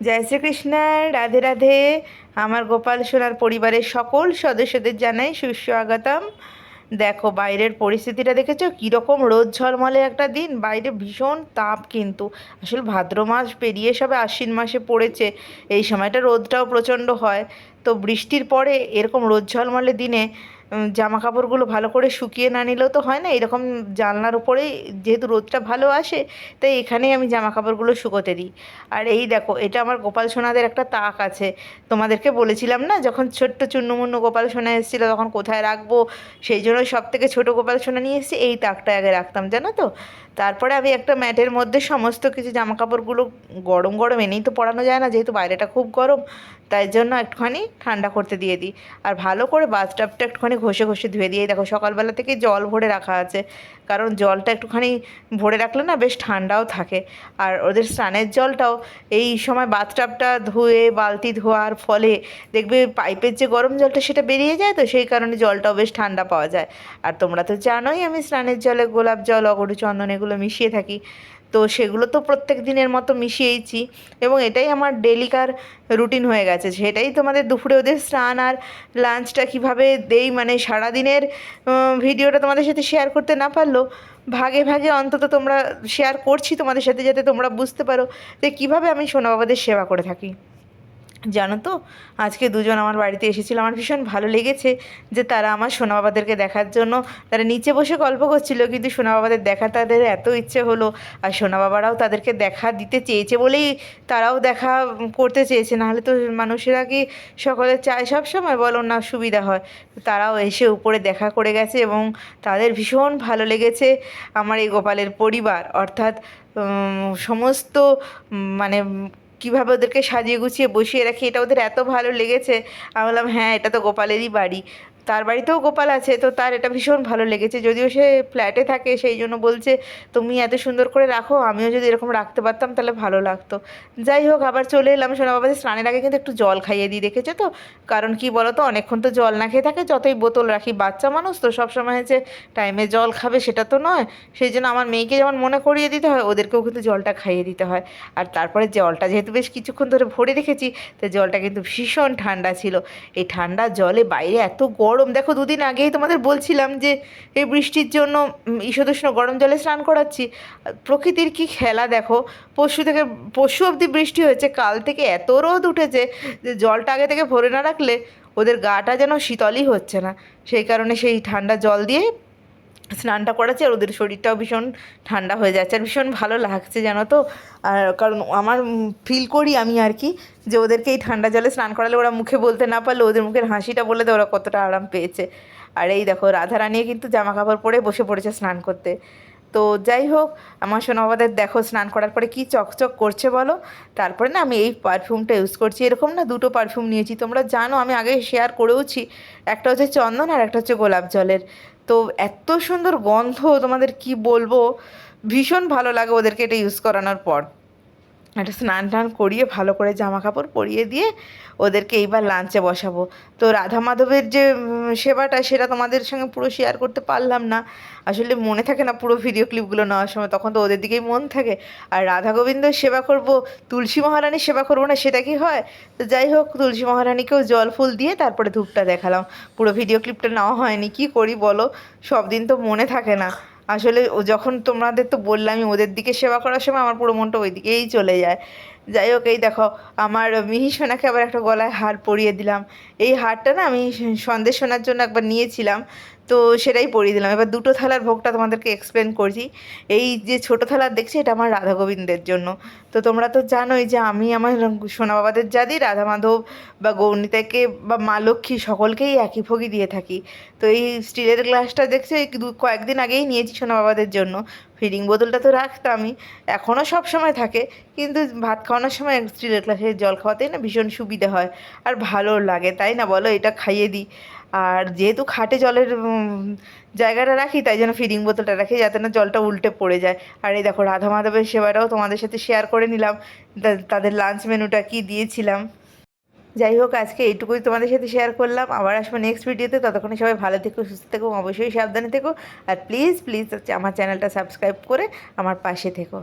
জয় শ্রীকৃষ্ণ রাধে রাধে। আমার গোপাল সোনার পরিবারের সকল সদস্যদের জানাই সুস্বাগতম। দেখো, বাইরের পরিস্থিতিটা দেখেছ? কীরকম রোদ ঝলমলে একটা দিন। বাইরে ভীষণ তাপ কিন্তু। আসলে ভাদ্র মাস পেরিয়ে সবে আশ্বিন মাসে পড়েছে। এই সময়টা রোদটাও প্রচণ্ড হয়। তো বৃষ্টির পরে এরকম রোদ ঝলমলে দিনে জামা কাপড়গুলো ভালো করে শুকিয়ে না নিলেও তো হয় না, এরকম জানলার উপরেই যেহেতু রোদটা ভালো আসে, তাই এখানেই আমি জামা কাপড়গুলো শুকোতে দিই। আর এই দেখো, এটা আমার গোপাল সোনাদের একটা তাক আছে, তোমাদেরকে বলেছিলাম না, যখন ছোট্ট চূর্ণমূর্ণ গোপাল সোনা এসেছিল তখন কোথায় রাখব, সেই জন্য সব থেকে ছোটো গোপাল সোনা নিয়ে এসেছি, এই তাকটা আগে রাখতাম, জানো তো? তারপরে আমি একটা ম্যাটের মধ্যে সমস্ত কিছু জামা কাপড়গুলো গরম গরম এনেই তো পরানো যায় না, যেহেতু বাইরেটা খুব গরম, তাই জন্য একটুখানি ঠান্ডা করতে দিয়ে দিই। আর ভালো করে বাথটাবটা একটুখানি ঘষে ঘষে ধুয়ে দিয়ে দেখো সকালবেলা থেকে জল ভরে রাখা আছে। কারণ জলটা একটুখানি ভরে রাখলে না বেশ ঠান্ডাও থাকে। আর ওদের স্নানের জলটাও এই সময় বাথটাবটা ধুয়ে, বালতি ধোয়ার ফলে দেখবে পাইপের যে গরম জলটা সেটা বেরিয়ে যায় তো, সেই কারণে জলটাও বেশ ঠান্ডা পাওয়া যায়। আর তোমরা তো জানোই আমি স্নানের জলে গোলাপ জল অগরু চন্দন এগুলো মিশিয়ে থাকি। তো সেগুলো তো প্রত্যেক দিনের মতো মিশিয়েইছি এবং এটাই আমার ডেলিকার রুটিন হয়ে গেছে। সেটাই তোমাদের দুপুরে ওদের স্নান আর লাঞ্চটা কীভাবে দেই মানে সারাদিনের দিনের ভিডিওটা তোমাদের সাথে শেয়ার করতে না পারলেও ভাগে ভাগে অন্তত তোমরা শেয়ার করছি তোমাদের সাথে যাতে তোমরা বুঝতে পারো যে কীভাবে আমি সোনা বাবাদের সেবা করে থাকি। জানো তো? আজকে দুজন আমার বাড়িতে এসেছিল। আমার ভীষণ ভালো লেগেছে যে তারা আমার সোনা বাবাদেরকে দেখার জন্য তারা নিচে বসে গল্প করছিল, কিন্তু সোনা বাবাদের দেখা তাদের এত ইচ্ছে হলো আর সোনা বাবারাও তাদেরকে দেখা দিতে চেয়েছে বলেই তারাও দেখা করতে চেয়েছে। নাহলে তো মানুষেরা কি সকলে চায়? সব সময় বলো না, সুবিধা হয়। তারাও এসে উপরে দেখা করে গেছে এবং তাদের ভীষণ ভালো লেগেছে আমার এই গোপালের পরিবার। অর্থাৎ সমস্ত মানে কীভাবে ওদেরকে সাজিয়ে গুছিয়ে বসিয়ে রাখি, এটা ওদের এত ভালো লেগেছে। আমি বললাম হ্যাঁ এটা তো গোপালেরই বাড়ি। তার বাড়িতেও গোপাল আছে, তো তার এটা ভীষণ ভালো লেগেছে। যদিও সে ফ্ল্যাটে থাকে, সেই জন্য বলছে, তুমি এত সুন্দর করে রাখো, আমিও যদি এরকম রাখতে পারতাম তাহলে ভালো লাগতো। যাই হোক, আবার চলে এলাম সোনা বাবাদের স্নানের আগে, কিন্তু একটু জল খাইয়ে দিই, দেখেছ তো? কারণ কি বলো তো অনেকক্ষণ তো জল না খেয়ে থাকে, যতই বোতল রাখি, বাচ্চা মানুষ তো সবসময় যে টাইমে জল খাবে, সেটা তো নয়। সেই জন্য আমার মেয়েকে যেমন মনে করিয়ে দিতে হয়, ওদেরকেও কিন্তু জলটা খাইয়ে দিতে হয়। আর তারপরে জলটা যেহেতু বেশ কিছুক্ষণ ধরে ভরে রেখেছি, তো জলটা কিন্তু ভীষণ ঠান্ডা ছিল। এই ঠান্ডা জলে বাইরে এত গরম দেখো, দুদিন আগেই তোমাদের বলছিলাম যে, এই বৃষ্টির জন্য ঈষদুষ্ণ গরম জলে স্নান করাচ্ছি। প্রকৃতির কি খেলা দেখো? পশু থেকে পশু অবধি বৃষ্টি হয়েছে, কাল থেকে এত রোদ উঠেছে যে, জলটা আগে থেকে ভরে না রাখলে ওদের গাটা যেন শীতলই হচ্ছে না। সেই কারণে সেই ঠান্ডা জল দিয়ে স্নানটা করাচ্ছি আর ওদের শরীরটাও ভীষণ ঠান্ডা হয়ে যাচ্ছে আর ভীষণ ভালো লাগছে জানো তো। আর কারণ আমার ফিল করি আমি আর কি যে ওদেরকে এই ঠান্ডা জলে স্নান করালে ওরা মুখে বলতে না পারলে ওদের মুখের হাসিটা বলে দেয়, ওরা কতটা আরাম পেয়েছে। আর এই দেখো, রাধারানিও কিন্তু জামা কাপড় পরে বসে পড়েছে স্নান করতে। তো যাই হোক, আমার সোনাবাদের দেখো, স্নান করার পরে কি চকচক করছে বলো? তারপরে না, আমি এই পারফিউমটা ইউজ করছি। এরকম না দুটো পারফিউম নিয়েছি। তোমরা জানো, আমি আগে শেয়ার করেওছি। একটা হচ্ছে চন্দন আর একটা হচ্ছে গোলাপ জলের। তো এত সুন্দর গন্ধ, তোমাদের কি বলব? ভীষণ ভালো লাগে ওদেরকে এটা ইউজ করানোর পর। একটা স্নান টান করিয়ে ভালো করে জামা কাপড় পরিয়ে দিয়ে ওদেরকে এইবার লাঞ্চে বসাবো। তো রাধা মাধবের যে সেবাটা, সেটা তোমাদের সঙ্গে পুরো শেয়ার করতে পারলাম না। আসলে মনে থাকে না পুরো ভিডিও ক্লিপগুলো নেওয়ার সময়, তখন তো ওদের দিকেই মন থাকে। আর রাধা গোবিন্দর সেবা করব, তুলসী মহারানীর সেবা করব না, সেটা কি হয়? তো যাই হোক, তুলসী মহারানীকেও জল ফুল দিয়ে তারপরে ধূপটা দেখালাম। পুরো ভিডিও ক্লিপটা নেওয়া হয়নি, কি করি বলো? সব দিন তো মনে থাকে না। আসলে যখন তোমাদের তো বললাম ওদের দিকে সেবা করার সময় আমার পুরো মনটা ওই দিকেই চলে যায়। যাই হোক, এই দেখো, আমার মিহি সোনাকে আবার একটা গলায় হার পরিয়ে দিলাম। এই হারটা না আমি সন্দেশ সোনার জন্য একবার নিয়েছিলাম, তো সেটাই পরিয়ে দিলাম। এবার দুটো থালার ভোগটা তোমাদেরকে এক্সপ্লেন করছি। এই যে ছোটো থালার দেখছি, এটা আমার রাধা গোবিন্দের জন্য। তো তোমরা তো জানোই যে আমি আমার সোনা বাবাদের যা দিই রাধা মাধব বা গৌরীতাকে বা মা লক্ষ্মী সকলকেই একই ভোগই দিয়ে থাকি। তো এই স্টিলের গ্লাসটা দেখছি কয়েকদিন আগেই নিয়েছি সোনা বাবাদের জন্য। ফিডিং বোতলটা তো রাখতামই। এখনও সব সময় থাকে, কিন্তু ভাত খাওয়ানোর সময় স্টিলের গ্লাসে জল খাওয়াতেই না ভীষণ সুবিধা হয়। আর ভালো লাগে, তাই না বলো? এটা খাইয়ে দিই। আর যেহেতু খাটে জলের জায়গাটা রাখি, তাই জন্য ফিডিং বোতলটা রাখি, যাতে না জলটা উল্টে পড়ে যায়। আর এই দেখো, রাধা মাধবের সেবাটাও তোমাদের সাথে শেয়ার করে নিলাম। তাদের লাঞ্চ মেনুটা কি দিয়েছিলাম। যাই হোক, আজকে এইটুকুই তোমাদের সাথে শেয়ার করলাম। আবার আসব নেক্সট ভিডিওতে ততক্ষণে সবাই ভালো থেকো, সুস্থ থেকো, অবশ্যই সাবধানে থেকো। আর প্লিজ প্লিজ আমার চ্যানেলটা সাবস্ক্রাইব করে আমার পাশে থেকো।